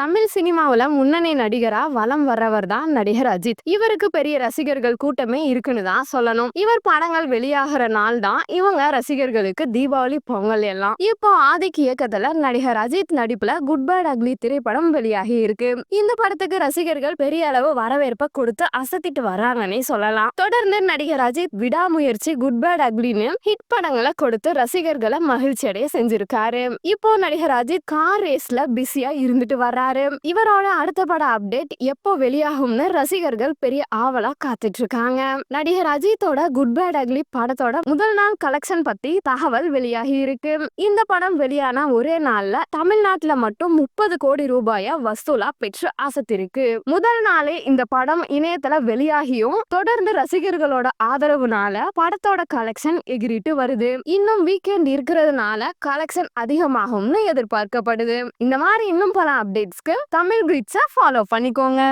தமிழ் சினிமாவில் முன்னணி நடிகரா வலம் வர்றவர் தான் நடிகர் அஜித். இவருக்கு பெரிய ரசிகர்கள் கூட்டமே இருக்குன்னு தான் சொல்லணும். இவர் படங்கள் வெளியாகிற நாள் தான் இவங்க ரசிகர்களுக்கு தீபாவளி பொங்கல் எல்லாம். இப்போ ஆதிக்கு இயக்கத்துல நடிகர் அஜித் நடிப்புல குட் பேட் அக்லி திரைப்படம் வெளியாகி இருக்கு. இந்த படத்துக்கு ரசிகர்கள் பெரிய அளவு வரவேற்பை கொடுத்து அசத்திட்டு வராங்கன்னே சொல்லலாம். தொடர்ந்து நடிகர் அஜித் விடாமுயற்சி குட் பேட் அக்லின்னு ஹிட் படங்களை கொடுத்து ரசிகர்களை மகிழ்ச்சி அடைய செஞ்சிருக்காரு. இப்போ நடிகர் அஜித் கார் ரேஸ்ல பிஸியா இருந்துட்டு வர்றாரு. இவரோட அடுத்த பட அப்டேட் எப்போ வெளியாகும்னு ரசிகர்கள் பெரிய ஆவலா காத்துட்டு இருக்காங்க நடிகர் அஜித்தோட குட் பேட் அக்லி படத்தோட முதல் நாள் கலெக்ஷன் பத்தி தகவல் வெளியாகி இருக்கு. இந்த படம் வெளியான ஒரே நாள்ல தமிழ்நாட்டுல மட்டும் முப்பது கோடி ரூபாய வசூலா பெற்று அசத்திருக்கு. முதல் நாளே இந்த படம் இணையத்துல வெளியாகியும் தொடர்ந்து ரசிகர்களோட ஆதரவுனால படத்தோட கலெக்ஷன் எகிரிட்டு வருது. இன்னும் வீக்கெண்ட் இருக்கிறதுனால கலெக்ஷன் அதிகமாகும்னு எதிர்பார்க்கப்படுது. இந்த மாதிரி இன்னும் பல அப்டேட்ஸ் அப்டேட்ஸ்க்கு தமிழ் கிரிட்ஸை ஃபாலோ பண்ணிக்கோங்க.